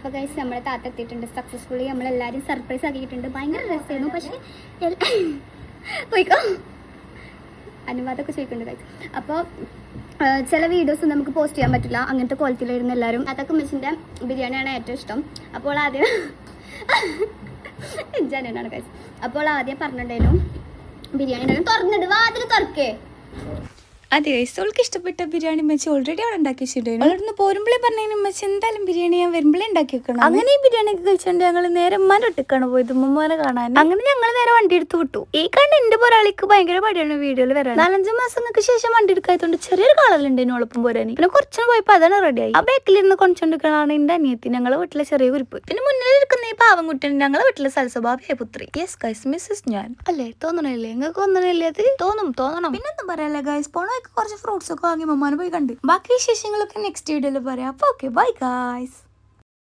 അപ്പോൾ കഴിച്ച് നമ്മളെ താത്ത എത്തിയിട്ടുണ്ട്. സക്സസ്ഫുള്ളി നമ്മളെല്ലാവരും സർപ്രൈസ് ആക്കിയിട്ടുണ്ട്. ഭയങ്കര രസമായിരുന്നു പക്ഷേ പോയിക്കോ. അനുവാദമൊക്കെ ചോദിക്കുന്നുണ്ട് കഴിച്ച് അപ്പോൾ ചില വീഡിയോസ് നമുക്ക് പോസ്റ്റ് ചെയ്യാൻ പറ്റില്ല. അങ്ങനത്തെ ക്വാളിറ്റിയിലായിരുന്നു എല്ലാവരും അതൊക്കെ മെസ്സിന്റെ ബിരിയാണിയാണ് ഏറ്റവും ഇഷ്ടം. അപ്പോൾ ആദ്യം എൻജാനാണ് ഗൈസ് അപ്പോൾ ആദ്യം പറഞ്ഞിട്ടുണ്ടായിരുന്നു ബിരിയാണി ഉണ്ടായിരുന്നു തുറന്നിട്ട് വാതിൽ തുറക്കേ. അതെ ഗൈസ് അവൾക്ക് ഇഷ്ടപ്പെട്ട ബിരിയാണി മെച്ചി ഓൾറെഡി അവിടെ ഉണ്ടാക്കി വെച്ചിട്ടുണ്ടായിരുന്നു. അവളോട് പോരുമ്പോഴേ പറഞ്ഞു മെച്ചി എന്തായാലും ബിരിയാണി ഞാൻ വരുമ്പോഴേ ഉണ്ടാക്കി വെക്കണം. അങ്ങനെ ഈ ബിരിയാണി ഒക്കെ കഴിച്ചുകൊണ്ട് ഞങ്ങൾ നേരെ ഉമ്മാന്റെ ഒട്ടിക്കാണ് പോയത് ഉമ്മമാരെ കാണാൻ അങ്ങനെ ഞങ്ങൾ നേരെ വണ്ടി എടുത്ത് വിട്ടു. ഈ കണ്ട് എന്റെ പോരാളിക്ക് ഭയങ്കര പടിയാണ് വീഡിയോയിൽ വരാൻ നാലഞ്ച് മാസങ്ങൾക്ക് ശേഷം വണ്ടി എടുക്കാത്തതുകൊണ്ട് ചെറിയൊരു കളറുണ്ട് ഒളപ്പം പോരാനി. പിന്നെ കുറച്ചു പോയപ്പോൾ അതാണ് റെഡിയായി ആ ബാക്കിലിരുന്ന് കൊണ്ടുകൊണ്ടിരിക്കണതാണ് എന്റെ അനിയത്തി ഞങ്ങളെ വീട്ടിലെ ചെറിയ കുരിപ്പ്. പിന്നെ മുന്നിൽ ഇരിക്കുന്ന ഈ പാവം കുട്ടൻ ഞങ്ങളെ വീട്ടിലെ സൽസ്വഭാവിയായ പുത്രി. യെസ് ഗൈസ് മിസ്സസ് ഞാൻ. അല്ലേ? തോന്നണില്ലേ? നിങ്ങൾക്ക് ഒന്നണില്ലേ അത്? തോന്നും തോന്നണം. പിന്നൊന്നും പറയാല്ലേ ഗൈസ് പോണ കുറച്ച് ഫ്രൂട്ട്സ് ഒക്കെ വാങ്ങി മമ്മാനെ പോയി കണ്ട്. ബാക്കി വിശേഷങ്ങളൊക്കെ നെക്സ്റ്റ് വീഡിയോയിൽ പറയാം. അപ്പൊ ഓക്കെ ബൈ ഗൈസ്